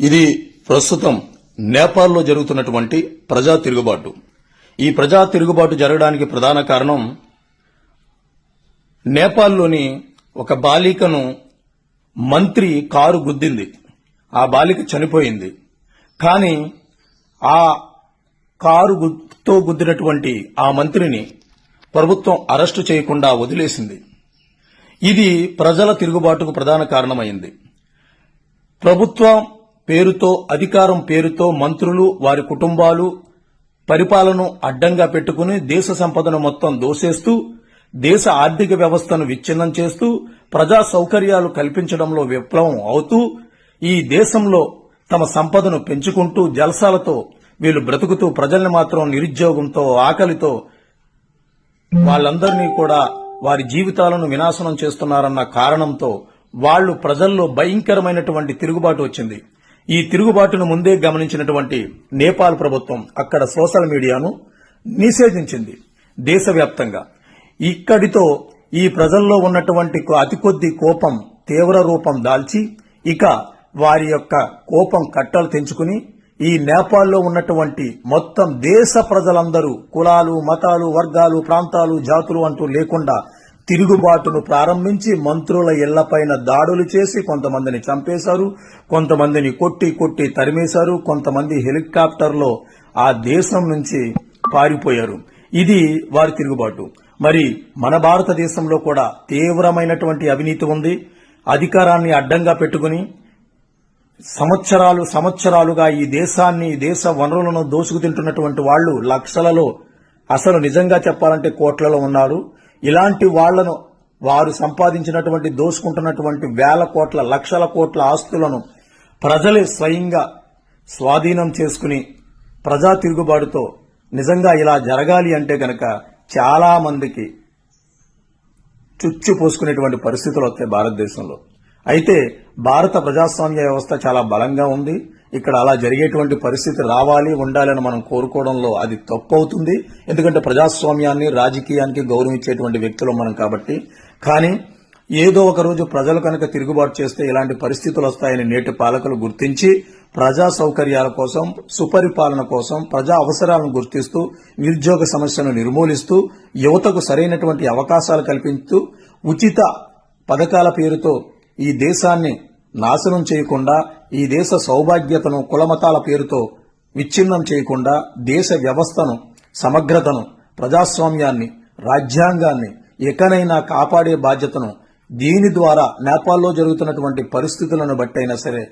ఇది ప్రస్తుతం నేపాల్లో జరుగుతున్నటువంటి ప్రజా తిరుగుబాటు. ఈ ప్రజా తిరుగుబాటు జరగడానికి ప్రధాన కారణం నేపాల్లోని ఒక బాలికను మంత్రి కారు గుద్దింది. ఆ బాలిక చనిపోయింది. కానీ ఆ కారు గుద్దినటువంటి ఆ మంత్రిని ప్రభుత్వం అరెస్టు చేయకుండా వదిలేసింది. ఇది ప్రజల తిరుగుబాటుకు ప్రధాన కారణమైంది. ప్రభుత్వం పేరుతో అధికారం పేరుతో మంత్రులు వారి కుటుంబాలు పరిపాలన అడ్డంగా పెట్టుకుని దేశ సంపదను మొత్తం దోసేస్తూ దేశ ఆర్థిక వ్యవస్థను విచ్ఛిన్నం చేస్తూ ప్రజా సౌకర్యాలు కల్పించడంలో విప్లవం అవుతూ ఈ దేశంలో తమ సంపదను పెంచుకుంటూ జలసాలతో వీళ్ళు బ్రతుకుతూ ప్రజల్ని మాత్రం నిరుద్యోగంతో ఆకలితో వాళ్ళందరినీ కూడా వారి జీవితాలను వినాశనం చేస్తున్నారన్న కారణంతో వాళ్ళు ప్రజల్లో భయంకరమైనటువంటి తిరుగుబాటు వచ్చింది. ఈ తిరుగుబాటును ముందే గమనించినటువంటి నేపాల్ ప్రభుత్వం అక్కడ సోషల్ మీడియాను నిషేధించింది దేశవ్యాప్తంగా. ఇక్కడితో ఈ ప్రజల్లో ఉన్నటువంటి అతి కొద్ది కోపం తీవ్ర రూపం దాల్చి ఇక వారి యొక్క కోపం కట్టలు తెంచుకుని ఈ నేపాల్లో ఉన్నటువంటి మొత్తం దేశ ప్రజలందరూ కులాలు మతాలు వర్గాలు ప్రాంతాలు జాతులు అంటూ లేకుండా తిరుగుబాటును ప్రారంభించి మంత్రుల ఇళ్ళపైన దాడులు చేసి కొంతమందిని చంపేశారు కొంతమందిని కొట్టి కొట్టి తరిమేశారు కొంతమంది హెలికాప్టర్లో ఆ దేశం నుంచి పారిపోయారు. ఇది వారి తిరుగుబాటు. మరి మన భారతదేశంలో కూడా తీవ్రమైనటువంటి అవినీతి ఉంది. అధికారాన్ని అడ్డంగా పెట్టుకుని సంవత్సరాలు సంవత్సరాలుగా ఈ దేశాన్ని దేశ వనరులను దోసుకు తింటున్నటువంటి వాళ్ళు లక్షలలో అసలు నిజంగా చెప్పాలంటే కోట్లలో ఉన్నారు. ఇలాంటి వాళ్ళను వారు సంపాదించినటువంటి దోచుకుంటున్నటువంటి వేల కోట్ల లక్షల కోట్ల ఆస్తులను ప్రజలే స్వయంగా స్వాధీనం చేసుకుని ప్రజా తిరుగుబాటుతో నిజంగా ఇలా జరగాలి అంటే గనక చాలా మందికి చుచ్చు పోసుకునేటువంటి పరిస్థితులు వస్తాయి భారతదేశంలో. అయితే భారత ప్రజాస్వామ్య వ్యవస్థ చాలా బలంగా ఉంది. ఇక్కడ అలా జరిగేటువంటి పరిస్థితి రావాలి ఉండాలని మనం కోరుకోవడంలో అది తప్పు అవుతుంది ఎందుకంటే ప్రజాస్వామ్యాన్ని రాజకీయానికి గౌరవించేటువంటి వ్యక్తులు మనం కాబట్టి. కానీ ఏదో ఒక రోజు ప్రజలు కనుక తిరుగుబాటు చేస్తే ఇలాంటి పరిస్థితులు వస్తాయని నేటి పాలకులు గుర్తించి ప్రజా సౌకర్యాల కోసం సుపరిపాలన కోసం ప్రజా అవసరాలను గుర్తిస్తూ నిరుద్యోగ సమస్యను నిర్మూలిస్తూ యువతకు సరైనటువంటి అవకాశాలు కల్పిస్తూ ఉచిత పథకాల పేరుతో ఈ దేశాన్ని నాశనం చేయకుండా ఈ దేశ సౌభాగ్యతను కులమతాల పేరుతో విచ్ఛిన్నం చేయకుండా దేశ వ్యవస్థను సమగ్రతను ప్రజాస్వామ్యాన్ని రాజ్యాంగాన్ని ఎకనైనా కాపాడే బాధ్యతను దీని ద్వారా నేపాల్లో జరుగుతున్నటువంటి పరిస్థితులను బట్టైనా సరే